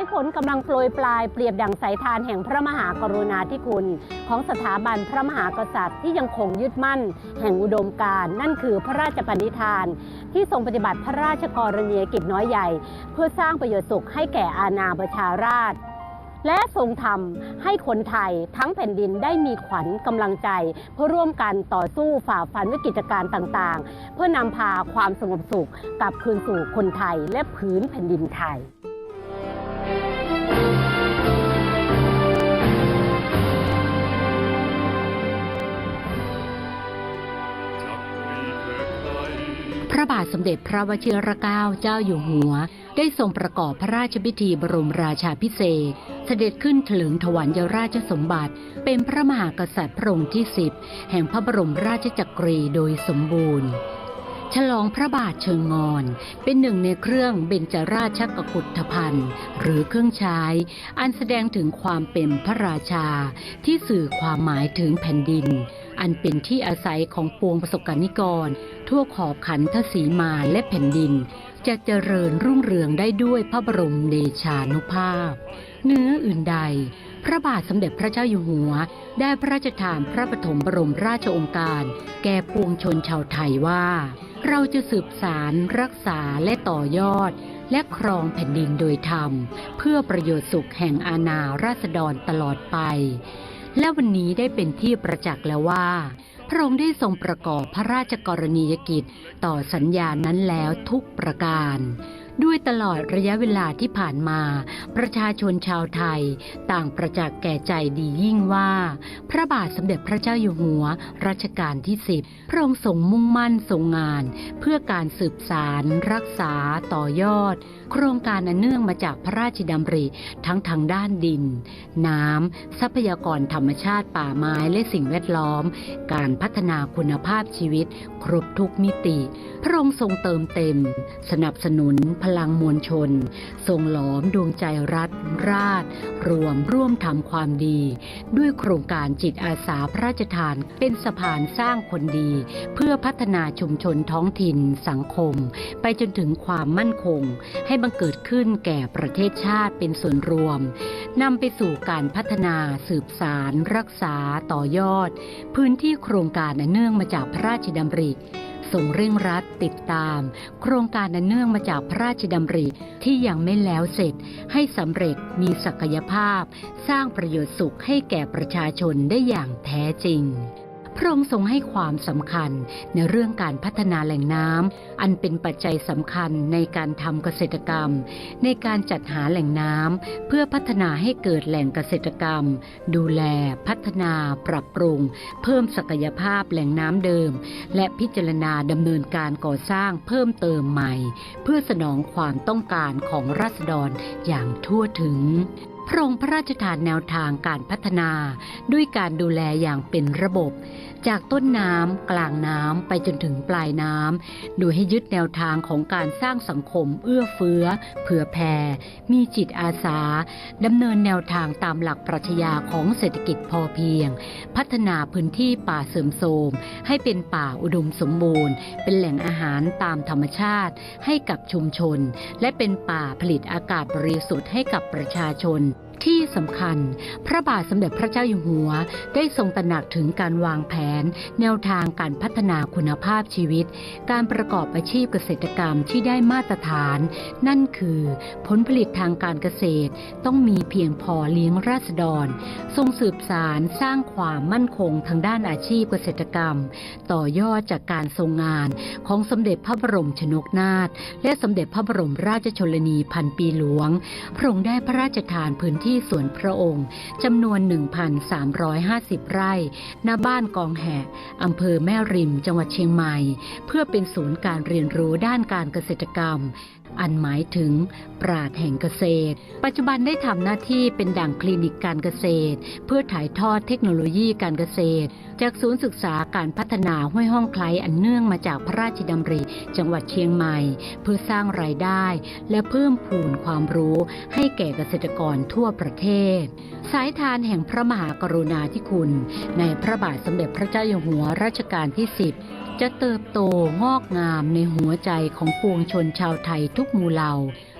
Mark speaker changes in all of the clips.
Speaker 1: ายฝนกำลังโปรยปลายเปรียบดังสายทานแห่งพระมหากรุณาธิคุณ ของสถาบันพระมหากษัตริย์ที่ยังคงยึดมั่น แห่งอุดมการณ์นั่นคือพระราชปณิธาน ที่ทรงปฏิบัติพระราชกรณียกิจน้อยใหญ่ เพื่อสร้างประโยชน์สุขให้แก่อาณาประชาราษฎรและทรงทำให้คนไทยทั้งแผ่นดินได้มีขวัญกำลังใจ เพื่อร่วมกันต่อสู้ฝ่าฟันวิกฤตการณ์ต่าง ๆ เพื่อนำพาความสงบสุขกลับคืนสู่คนไทยและผืนแผ่นดินไทย ระบาทสมเด็จพระวชิรเกล้าเจ้าอยู่หัว ได้ทรงประกอบพระราชพิธีบรมราชาพิเศษ เสด็จขึ้นถลึงถวัลยราชสมบัติ เป็นพระมหากษัตริย์พระองค์ที่สิบแห่งพระบรมราชจักรีโดยสมบูรณ์ ฉลองพระบาทเชิงงอน เป็นหนึ่งในเครื่องเบญจราชกกุฏภัณฑ์หรือเครื่องใช้ อันแสดงถึงความเป็นพระราชาที่สื่อความหมายถึงแผ่นดิน อันเป็นที่อาศัยของปวงประสบการนิกร ทั่วขอบขันทศีมาและแผ่นดิน จะเจริญรุ่งเรืองได้ด้วยพระบรมเดชานุภาพ เนื้ออื่นใด พระบาทสมเด็จพระเจ้าอยู่หัว ได้พระราชทานพระปฐมบรมราชโองการ แก่ปวงชนชาวไทยว่า เราจะสืบสารรักษาและต่อยอดและครองแผ่นดินโดยธรรม เพื่อประโยชน์สุขแห่งอาณาราษฎรตลอดไป และวันนี้ได้เป็นที่ประจักษ์แล้วว่า พระองค์ได้ทรงประกอบพระราชกรณียกิจต่อสัญญานั้นแล้วทุกประการ ด้วยตลอดระยะเวลาที่ผ่านมา ประชาชนชาวไทย ต่างประจักษ์แก่ใจดียิ่งว่า พระบาทสมเด็จพระเจ้าอยู่หัว รัชกาลที่สิบพระองค์ทรงมุ่งมั่นทรงงาน เพื่อการสืบสาร รักษา ต่อยอด โครงการอันเนื่องมาจากพระราชดำริทั้งทางด้านดิน น้ำทรัพยากรธรรมชาติป่าไม้และสิ่งแวดล้อม การพัฒนาคุณภาพชีวิต ครบทุกมิติ พระองค์ทรงเติมเต็ม สนับสนุนพลังมวลชน ทรงหลอมดวงใจรัฐ ราช รวมร่วมทำความดี ด้วยโครงการจิตอาสาพระราชทานเป็นสะพานสร้างคนดี เพื่อพัฒนาชุมชนท้องถิ่นสังคม ไปจนถึงความมั่นคง ให้บังเกิดขึ้นแก่ประเทศชาติเป็นส่วนรวมนำไปสู่การพัฒนาสืบสารรักษาต่อยอด พื้นที่โครงการเนื่องมาจากพระราชดำริ ทรงเร่งรัดติดตาม โครงการอันเนื่องมาจากพระราชดำริที่ยังไม่แล้วเสร็จ ให้สำเร็จมีศักยภาพ สร้างประโยชน์สุขให้แก่ประชาชนได้อย่างแท้จริง พระองค์ทรงให้ความสำคัญในเรื่องการพัฒนาแหล่งน้ำอันเป็นปัจจัยสำคัญในการทำเกษตรกรรม ในการจัดหาแหล่งน้ำเพื่อพัฒนาให้เกิดแหล่งเกษตรกรรม ดูแล พัฒนา ปรับปรุง เพิ่มศักยภาพแหล่งน้ำเดิม และพิจารณาดำเนินการก่อสร้างเพิ่มเติมใหม่ เพื่อสนองความต้องการของราษฎรอย่างทั่วถึง พระองค์พระราชทานแนวทางการพัฒนา ด้วยการดูแลอย่างเป็นระบบ จากต้นน้ำกลางน้ำไปจนถึงปลายน้ำโดยให้ยึดแนวทางของการสร้างสังคมเอื้อเฟื้อ เผื่อแผ่ มีจิตอาสาดำเนินแนวทางตามหลักปรัชญาของเศรษฐกิจพอเพียง พัฒนาพื้นที่ป่าเสื่อมโทรมให้เป็นป่าอุดมสมบูรณ์ เป็นแหล่งอาหารตามธรรมชาติ ให้กับชุมชน และเป็นป่าผลิตอากาศบริสุทธิ์ให้กับประชาชน ที่สำคัญ พระบาทสมเด็จพระเจ้าอยู่หัว ได้ทรงตระหนักถึงการวางแผน แนวทางการพัฒนาคุณภาพชีวิต การประกอบอาชีพเกษตรกรรมที่ได้มาตรฐาน นั่นคือ ผลผลิตทางการเกษตรต้องมีเพียงพอเลี้ยงราษฎร ทรงสืบสารสร้างความมั่นคงทางด้านอาชีพเกษตรกรรม ต่อยอดจากการทรงงานของสมเด็จพระบรมชนกนาถและสมเด็จพระบรมราชชนนีพันปีหลวงพระองค์ได้พระราชทานพื้นที่ที่สวนพระองค์จำนวน 1,350 ไร่ ณ บ้านกองแหะอำเภอแม่ริม จังหวัดเชียงใหม่ เพื่อเป็นศูนย์การเรียนรู้ด้านการเกษตรกรรม อันหมายถึงปราดแห่งเกษตร ปัจจุบันได้ทำหน้าที่เป็นด่างคลินิกการเกษตร เพื่อถ่ายทอดเทคโนโลยีการเกษตร จากศูนย์ศึกษาการพัฒนาห้วยห้องไคล้อันเนื่องมาจากพระราชดำริ จังหวัดเชียงใหม่ เพื่อสร้างรายได้ และเพิ่มพูนความรู้ให้แก่เกษตรกรทั่วประเทศ สายทานแห่งพระมหากรุณาธิคุณ ในพระบาทสมเด็จพระเจ้าอยู่หัวรัชกาลที่ 10 จะเติบโตงอกงามในหัวใจของปวงชนชาวไทยทุกหมู่เหล่า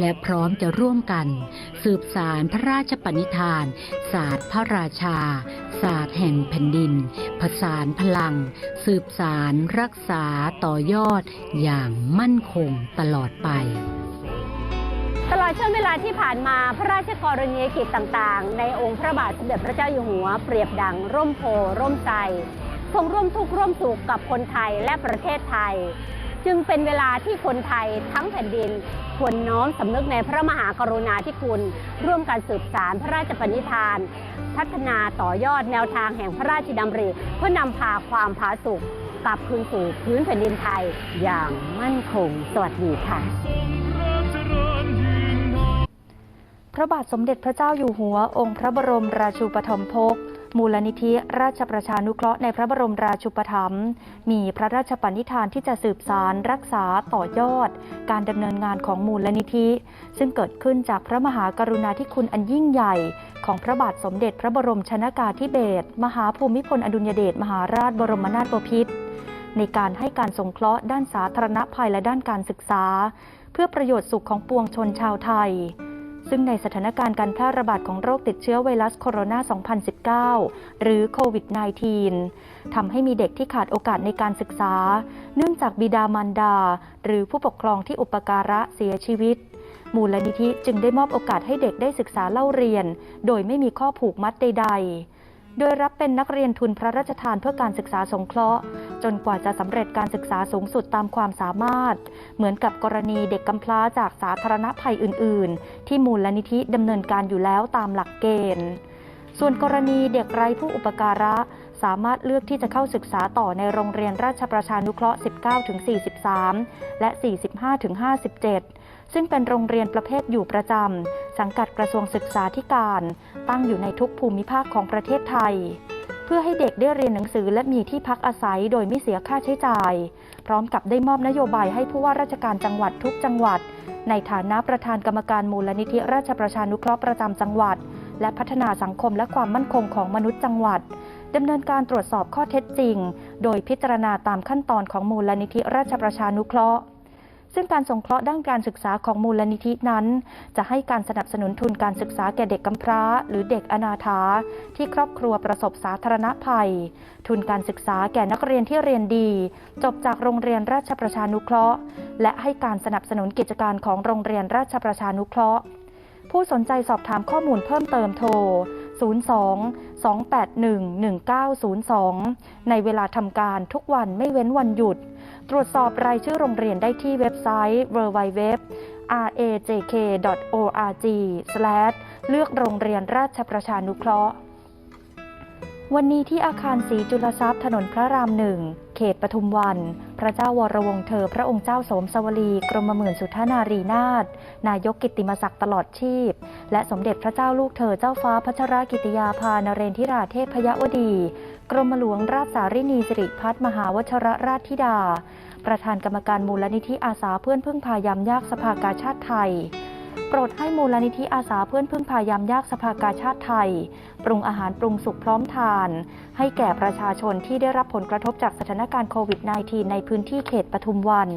Speaker 1: และพร้อมจะร่วมกัน สืบสารพระราชปณิธาน ศาสตร์พระราชา ศาสตร์แห่งแผ่นดิน ผสานพลัง สืบสารรักษาต่อยอดอย่างมั่นคงตลอดไป
Speaker 2: ตลอดช่วงเวลาที่ผ่านมาพระราชกรณียกิจต่างๆ ในองค์พระบาทสมเด็จพระเจ้าอยู่หัว เปรียบดังร่มโพร่มไทร ทรงร่วมทุกข์ร่วมสุขกับคนไทยและประเทศไทย จึงเป็นเวลาที่คนไทยทั้งแผ่นดินควรน้อมสำนึกในพระมหากรุณาธิคุณ ร่วมกันสืบสารพระราชปณิธาน พัฒนาต่อยอดแนวทางแห่งพระราชดำริ เพื่อนำพาความผาสุกกลับคืนสู่พื้นแผ่นดินไทยอย่างมั่นคงสวัสดีค่ะ
Speaker 3: พระบาทสมเด็จพระเจ้าอยู่หัว องค์พระบรมราชูปถัมภก มูลนิธิราชประชานุเคราะห์ในพระบรมราชูปถัมภ์มีพระราชปณิธานที่จะสืบสารรักษาต่อยอด การดำเนินงานของมูลนิธิ ซึ่งเกิดขึ้นจากพระมหากรุณาธิคุณอันยิ่งใหญ่ ของพระบาทสมเด็จพระบรมชนากาธิเบศรมหาภูมิพลอดุลยเดชมหาราชบรมนาถบพิตรในการให้การสงเคราะห์ด้านสาธารณภัยและด้านการศึกษา เพื่อประโยชน์สุขของปวงชนชาวไทย ซึ่งในสถานการณ์การแพร่ระบาดของโรคติดเชื้อไวรัสโคโรนา 2019 หรือโควิด -19 ทำให้มีเด็กที่ขาดโอกาสในการศึกษา เนื่องจากบิดามารดา หรือผู้ปกครองที่อุปการะเสียชีวิต มูลนิธิจึงได้มอบโอกาสให้เด็กได้ศึกษาเล่าเรียน โดยไม่มีข้อผูกมัดใด ๆ โดยรับเป็นนักเรียนทุนพระราชทานเพื่อการศึกษาสงเคราะห์ จนกว่าจะสำเร็จการศึกษาสูงสุดตามความสามารถ เหมือนกับกรณีเด็กกำพร้าจากสาธารณภัยอื่น ๆ ที่มูลลนิธิดำเนินการอยู่แล้วตามหลักเกณฑ์ ส่วนกรณีเด็กไร้ผู้อุปการะสามารถเลือกที่จะเข้าศึกษาต่อในโรงเรียนราชประชานุเคราะห์ 19-43 และ 45-57 ซึ่งเป็นโรงเรียนประเภทอยู่ประจำ สังกัดกระทรวงศึกษาธิการ ตั้งอยู่ในทุกภูมิภาคของประเทศไทย เพื่อให้เด็กได้เรียนหนังสือและมีที่พักอาศัยโดยไม่เสียค่าใช้จ่าย พร้อมกับได้มอบนโยบายให้ผู้ว่าราชการจังหวัดทุกจังหวัด ในฐานะประธานกรรมการมูลนิธิราชประชานุเคราะห์ประจำจังหวัด และพัฒนาสังคมและความมั่นคงของมนุษย์จังหวัดดำเนินการตรวจสอบข้อเท็จจริง โดยพิจารณาตามขั้นตอนของมูลนิธิราชประชานุเคราะห์ ซึ่งการสงเคราะห์ด้านการศึกษาของมูลนิธินั้น จะให้การสนับสนุนทุนการศึกษาแก่เด็กกำพร้า หรือเด็กอนาถาที่ครอบครัวประสบสาธารณภัย ทุนการศึกษาแก่นักเรียนที่เรียนดี จบจากโรงเรียนราชประชานุเคราะห์ และให้การสนับสนุนกิจการของโรงเรียนราชประชานุเคราะห์ ผู้สนใจสอบถามข้อมูลเพิ่มเติมโทร 02 281 1902 ในเวลาทำการทุกวันไม่เว้นวันหยุด ตรวจสอบรายชื่อโรงเรียนได้ที่เว็บไซต์ www rajk.org เลือกโรงเรียนราชประชานุเคราะห์ วันนี้ที่อาคารศรีจุลทรัพย์ถนนพระรามหนึ่ง เขตปทุมวัน พระเจ้าวรวงเธอ พระองค์เจ้าสมสวลี กรมหมื่นสุทธานารีนาถ นายกกิตติมศักดิ์ตลอดชีพ และสมเด็จพระเจ้าลูกเธอเจ้าฟ้าพัชรกิติยาภานเรนทิราเทพยวดี กรมหลวงราชสารินีสิริพัฒมหาวชรราชธิดา ประธานกรรมการมูลนิธิอาสาเพื่อนพึ่งพายามยากสภากาชาติไทย โปรดให้มูลนิธิอาสาเพื่อนพึ่งพายามยากสภากาชาติไทย ปรุงอาหารปรุงสุกพร้อมทาน ให้แก่ประชาชนที่ได้รับผลกระทบจากสถานการณ์โควิด -19 ในพื้นที่เขตปทุมวัน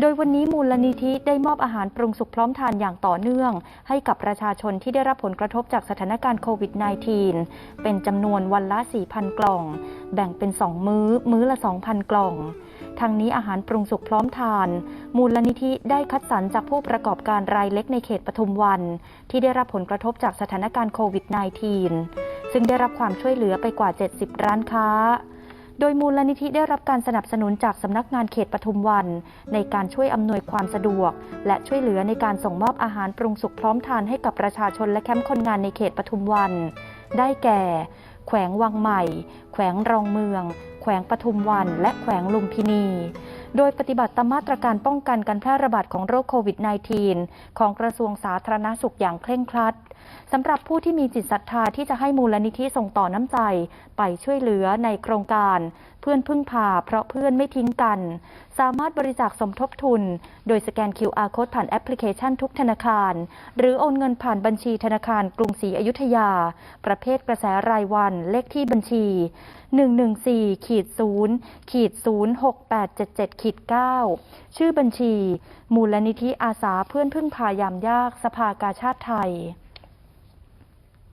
Speaker 3: โดยวันนี้มูลนิธิได้มอบอาหารปรุงสุกพร้อมทานอย่างต่อเนื่อง ให้กับประชาชนที่ได้รับผลกระทบจากสถานการณ์โควิด -19 เป็นจำนวนวันละ 4,000 กล่อง แบ่งเป็น 2 มื้อ มื้อละ 2,000 กล่องทางนี้อาหารปรุงสุกพร้อมทาน มูลนิธิได้คัดสรรจากผู้ประกอบการรายเล็กในเขตปทุมวัน ที่ได้รับผลกระทบจากสถานการณ์โควิด -19 ซึ่งได้รับความช่วยเหลือไปกว่า 70 ร้านค้า โดยมูลนิธิได้รับการสนับสนุนจากสำนักงานเขตปทุมวัน ในการช่วยอำนวยความสะดวก และช่วยเหลือในการส่งมอบอาหารปรุงสุกพร้อมทานให้กับประชาชนและแคมป์คนงานในเขตปทุมวัน ได้แก่ แขวงวังใหม่ แขวงรองเมือง แขวงปทุมวัน และแขวงลุมพินี โดยปฏิบัติตามมาตรการป้องกันการแพร่ระบาดของโรคโควิด -19 ของกระทรวงสาธารณสุขอย่างเคร่งครัด สำหรับผู้ที่มีจิตศรัทธาที่จะให้มูลนิธิส่งต่อน้ำใจ ไปช่วยเหลือในโครงการ เพื่อนพึ่งพาเพราะเพื่อนไม่ทิ้งกัน สามารถบริจาคสมทบทุน โดยสแกน QR Code ผ่านแอปพลิเคชันทุกธนาคาร หรือโอนเงินผ่านบัญชีธนาคารกรุงศรีอยุธยา ประเภทกระแสรายวันเลขที่บัญชี 114ขีด0ขีด06877ขีด9ชื่อบัญชี มูลนิธิอาสาเพื่อนพึ่งพายามยากสภากาชาติไทย